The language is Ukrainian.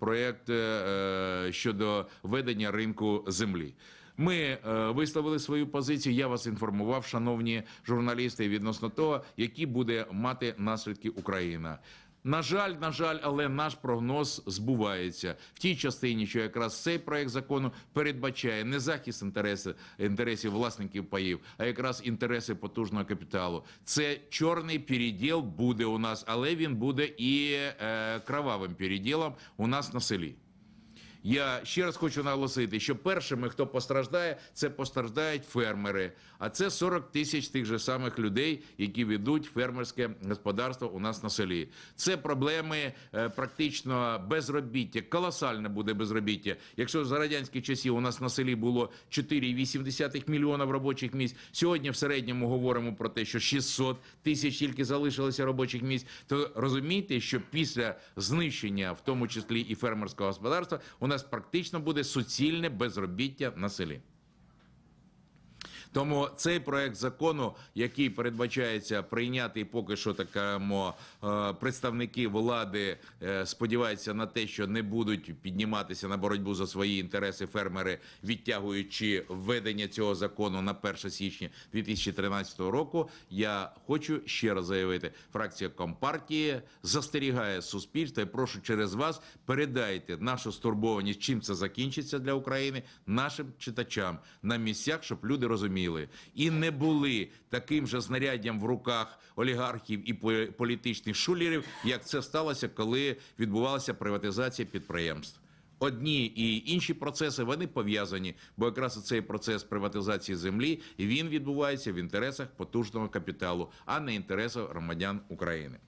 проєкт е, щодо ведення ринку землі. Ми е, висловили свою позицію. Я вас інформував, шановні журналісти, відносно того, які буде мати наслідки Україна. На жаль, на жаль, але наш прогноз збувається в тій частині, що якраз цей проект закону передбачає не захист інтересів, інтересів власників паїв, а якраз інтереси потужного капіталу. Це чорний переділ буде у нас, але він буде і е, кровавим переділом у нас на селі. Я ще раз хочу наголосити, що першими, хто постраждає, це постраждають фермери. А це 40 тисяч тих же самих людей, які ведуть фермерське господарство у нас на селі. Це проблеми е, практично безробіття. Колосальне буде безробіття. Якщо за радянських часів у нас на селі було 4,8 мільйонів робочих місць, сьогодні в середньому говоримо про те, що 600 тисяч тільки залишилося робочих місць. То розумійте, що після знищення, в тому числі і фермерського господарства, у нас практично буде суцільне безробіття на селі. Тому цей проект закону, який передбачається прийняти, поки що такому е, представники влади е, сподіваються на те, що не будуть підніматися на боротьбу за свої інтереси фермери, відтягуючи введення цього закону на 1 січня 2013 року. Я хочу ще раз заявити, фракція Компартії застерігає суспільство і прошу через вас передайте нашу стурбованість, чим це закінчиться для України, нашим читачам на місцях, щоб люди розуміли і не були таким же знаряддям в руках олігархів і по- політичних шулерів, як це сталося, коли відбувалася приватизація підприємств. Одні і інші процеси вони пов'язані, бо якраз цей процес приватизації землі він відбувається в інтересах потужного капіталу, а не інтересах громадян України.